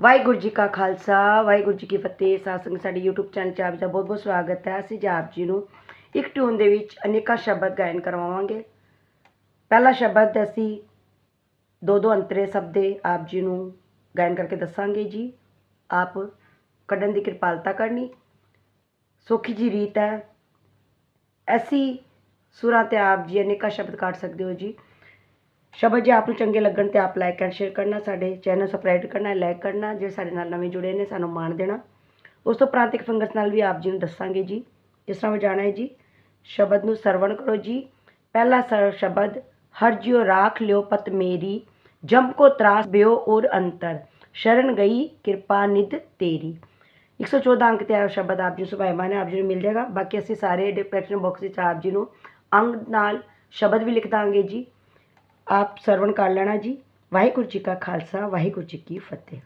ਵਾਹਿਗੁਰੂ ਜੀ ਕਾ ਖਾਲਸਾ, ਵਾਹਿਗੁਰੂ ਜੀ ਕੀ ਫਤਿਹ। ਸਾਧ ਸਾਡੇ ਸਾਡੀ YouTube ਚੈਨਲ 'ਚ ਆਪ ਜੀ ਦਾ ਬਹੁਤ ਬਹੁਤ ਸਵਾਗਤ ਹੈ। ਅਸੀਂ ਜੀ ਆਪ ਜੀ ਨੂੰ ਇੱਕ ਟਿਊਨ ਦੇ ਵਿੱਚ ਅਨੇਕਾਂ ਸ਼ਬਦ ਗਾਇਨ ਕਰਵਾਵਾਂਗੇ। ਪਹਿਲਾ ਸ਼ਬਦ ਅਸੀਂ ਦੋ ਦੋ ਅੰਤਰੇ ਸ਼ਬਦ ਦੇ ਆਪ ਜੀ ਨੂੰ ਗਾਇਨ ਕਰਕੇ ਦੱਸਾਂਗੇ ਜੀ। ਆਪ ਕੱਢਣ ਦੀ ਕਿਰਪਾਲਤਾ ਕਰਨੀ। ਸੌਖੀ ਜੀ ਰੀਤ ਹੈ। ਐਸੀ ਸੁਰਾਂ ਤੇ ਆਪ ਜੀ ਅਨੇਕਾਂ ਸ਼ਬਦ ਕੱਢ ਸਕਦੇ ਹੋ ਜੀ। ਸ਼ਬਦ ਜੇ ਆਪ ਨੂੰ ਚੰਗੇ ਲੱਗਣ ਤੇ ਆਪ ਲਾਈਕ ਐਂਡ ਸ਼ੇਅਰ ਕਰਨਾ, ਸਾਡੇ ਚੈਨਲ ਸਬਸਕ੍ਰਾਈਬ ਕਰਨਾ ਲਾਈਕ ਕਰਨਾ, ਜੇ ਸਾਡੇ ਨਾਲ ਨਵੇਂ ਜੁੜੇ ਨੇ, ਸਾਨੂੰ ਮਾਣ ਦੇਣਾ। ਉਸ ਤੋਂ ਉਪਰੰਤ ਇੱਕ ਫੰਗਸ ਨਾਲ ਵੀ ਆਪ ਜੀ ਨੂੰ ਦੱਸਾਂਗੇ ਜੀ, ਜਿਸ ਤਰ੍ਹਾਂ ਵਜਾਣਾ ਹੈ ਜੀ। ਸ਼ਬਦ ਨੂੰ ਸਰਵਣ ਕਰੋ ਜੀ। ਪਹਿਲਾ ਸ- ਸ਼ਬਦ, ਹਰ ਜਿਉ ਰਾਖ ਲਿਓ ਪਤ ਮੇਰੀ, ਜੰਮ ਕੋ ਤਰਾਸ ਬਿਓ ਔਰ ਅੰਤਰ, ਸ਼ਰਨ ਗਈ ਕਿਰਪਾ ਨਿਧ ਤੇਰੀ। 114 ਅੰਕ ਤੇ ਆ ਸ਼ਬਦ ਆਪ ਜੀ ਨੂੰ ਸੁਭਾਈਮਾਨ ਹੈ ਆਪ ਜੀ ਨੂੰ ਮਿਲ ਜਾਏਗਾ। ਬਾਕੀ ਅਸੀਂ ਸਾਰੇ ਡਿਸਕ੍ਰਿਪਸ਼ਨ ਬਾਕਸ ਵਿੱਚ ਆਪ ਜੀ ਨੂੰ ਅੰਗ ਨਾਲ ਸ਼ਬਦ ਵੀ ਲਿਖ ਦਾਂਗੇ ਜੀ। ਆਪ ਸਰਵਣ ਕਰ ਲੈਣਾ ਜੀ। ਵਾਹਿਗੁਰੂ ਜੀ ਕਾ ਖਾਲਸਾ ਵਾਹਿਗੁਰੂ ਜੀ ਕੀ ਫਤਿਹ।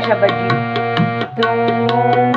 tá Abadi.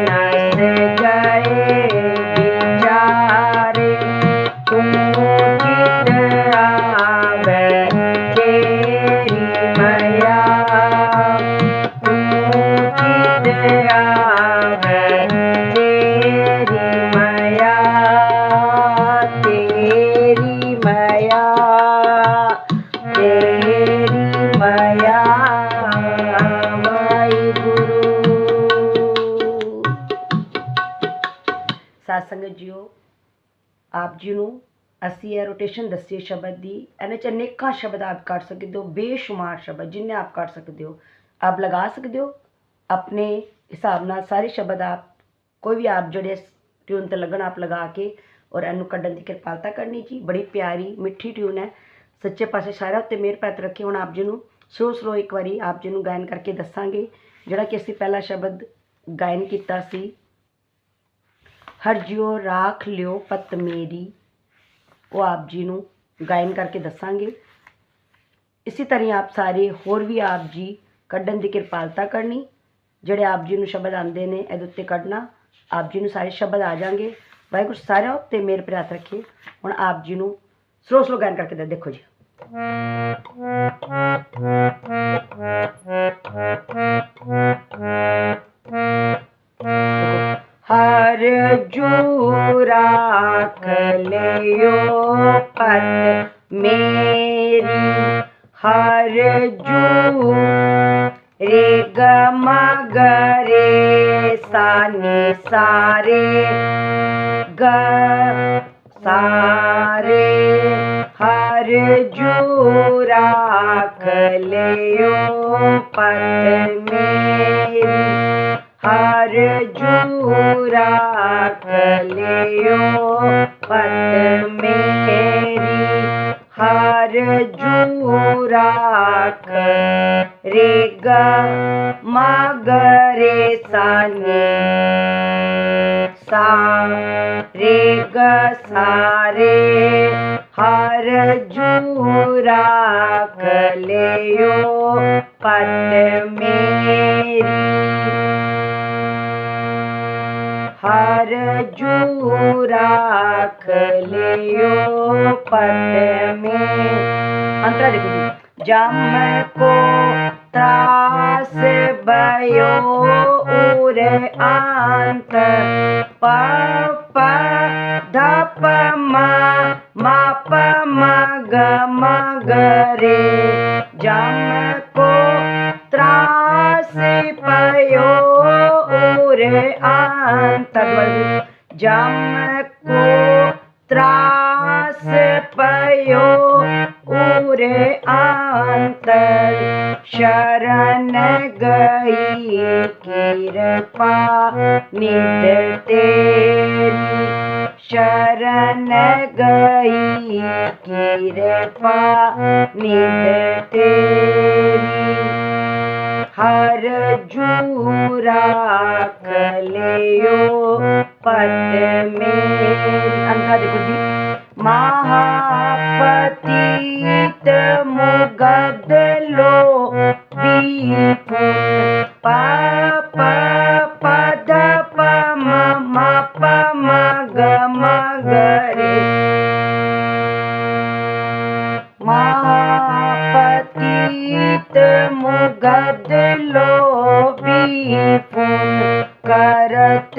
night. ਅਸੀਂ ਇਹ ਰੋਟੇਸ਼ਨ ਦੱਸੀ ਹੈ ਸ਼ਬਦ ਦੀ। ਇਹਨੇ ਚ ਅਨੇਕਾਂ ਸ਼ਬਦ ਆਪ ਕੱਢ ਸਕਦੇ ਹੋ, ਬੇਸ਼ੁਮਾਰ ਸ਼ਬਦ ਜਿੰਨੇ ਆਪ ਕੱਢ ਸਕਦੇ ਹੋ, ਆਪ ਲਗਾ ਸਕਦੇ ਹੋ। ਆਪਣੇ ਹਿਸਾਬ ਨਾਲ ਸਾਰੇ ਸ਼ਬਦ ਆਪ, ਕੋਈ ਵੀ ਆਪ ਜਿਹੜੇ ਟਿਊਨ ਤੇ ਲੱਗਣ ਆਪ ਲਗਾ ਕੇ ਔਰ ਇਹਨੂੰ ਕੱਢਣ ਦੀ ਕਿਰਪਾਲਤਾ ਕਰਨੀ ਜੀ। ਬੜੀ ਪਿਆਰੀ, ਮਿੱਠੀ ਟਿਊਨ ਹੈ। ਸੱਚੇ ਪਾਸੇ ਸਾਰਾ ਉੱਤੇ ਮੇਰ ਪੈਤ ਰੱਖੇ ਹੁਣ ਆਪ ਜੀ ਨੂੰ। ਸਲੋ ਸਲੋ ਇੱਕ ਵਾਰੀ ਆਪ ਜੀ ਨੂੰ ਗਾਇਨ ਕਰਕੇ ਦੱਸਾਂਗੇ। ਜਿਹੜਾ ਕਿ ਅਸੀਂ ਪਹਿਲਾ ਸ਼ਬਦ ਗਾਇਨ ਕੀਤਾ ਸੀ ਹਰ ਜਿਉ ਰਾਖ ਲਿਓ ਪਤ ਮੇਰੀ। ਉਹ ਆਪ ਜੀ ਨੂੰ ਗਾਇਨ ਕਰਕੇ ਦੱਸਾਂਗੇ। ਇਸੇ ਤਰ੍ਹਾਂ ਆਪ ਸਾਰੇ ਹੋਰ ਵੀ ਆਪ ਜੀ ਕੱਢਣ ਦੀ ਕਿਰਪਾਲਤਾ ਕਰਨੀ। ਜਿਹੜੇ ਆਪ ਜੀ ਨੂੰ ਸ਼ਬਦ ਆਉਂਦੇ ਨੇ, ਇਹਦੇ ਉੱਤੇ ਕੱਢਣਾ। ਆਪ ਜੀ ਨੂੰ ਸਾਰੇ ਸ਼ਬਦ ਆ ਜਾਣਗੇ। ਵਾਹਿਗੁਰੂ ਸਾਰਿਆਂ ਉੱਤੇ ਮੇਰ ਪ੍ਰਾਤ ਰੱਖੇ। ਹੁਣ ਆਪ ਜੀ ਨੂੰ ਸਲੋ ਸਲੋ ਗਾਇਨ ਕਰਕੇ ਦੇਖੋ ਜੀ। ਹਰ ਜੂ ਰਾਖ ਲਿਓ ਪਤ ਮੇਰੀ ਹਰ ਜੂ ਰੇ ਗ ਮ ਗ ਰੇ ਸਾ ਨੀ ਸਾਰੇ ਗ ਸਾਰੇ ਹਰ ਜੂ ਰਾਖ ਲਿਓ ਪਤ ਮੇਰੀ ਹਰ ਜੂਰਾ ਰਾਖ ਲਿਓ ਪਤ ਮੇਰੀ, ਹਰ ਜੂ ਰਾਖ ਰੇ ਗ ਮ ਗ ਰੇ ਸਾ ਨੀ ਸਾ ਸਾਰੇ ਹਰ ਜੂ ਰਾਖ ਪਤ ਮੇਰੀ। ਹਰ ਜੂ ਰਾਖ ਲਿਓ ਪਤ ਮੇ ਅੰਤਰਾ ਦੇਖੋ ਜੀ ਜਮ ਕੋ ਤਰਾਸ ਬਯੋ ਉਰੇ ਅੰਤ ਪ ਪ ਧ ਪ ਮ ਮ ਪ ਮ ਗ ਮ ਗ ਰੇ ਜਮ ਕੋ ਤਰਾਸ ਅੰਤਰ ਦੁਆਰਾ ਜਮ ਕੋ ਤਰਾਸ ਪਇਓ ਉਰੇ ਅੰਤਰ ਸ਼ਰਨ ਗਈ ਕਿਰਪਾ ਨਿਤ ਤੇਰੀ ਸ਼ਰਨ ਗਈ ਕਿਰਪਾ ਨਿਤ ਤੇਰੀ ਹਰ ਜੂਰਾ ਕਲਿਓ ਪਤ ਮੇ ਅੰਕਾ ਦੇਖੋ ਜੀ ਮਹਾਪਤੀਤ ਮੁਗਦ ਲੋ ਮਹਾਪਤੀਤ ਮੁਗਦ ਲੋਭੀ ਪੁਨ ਕਰਤ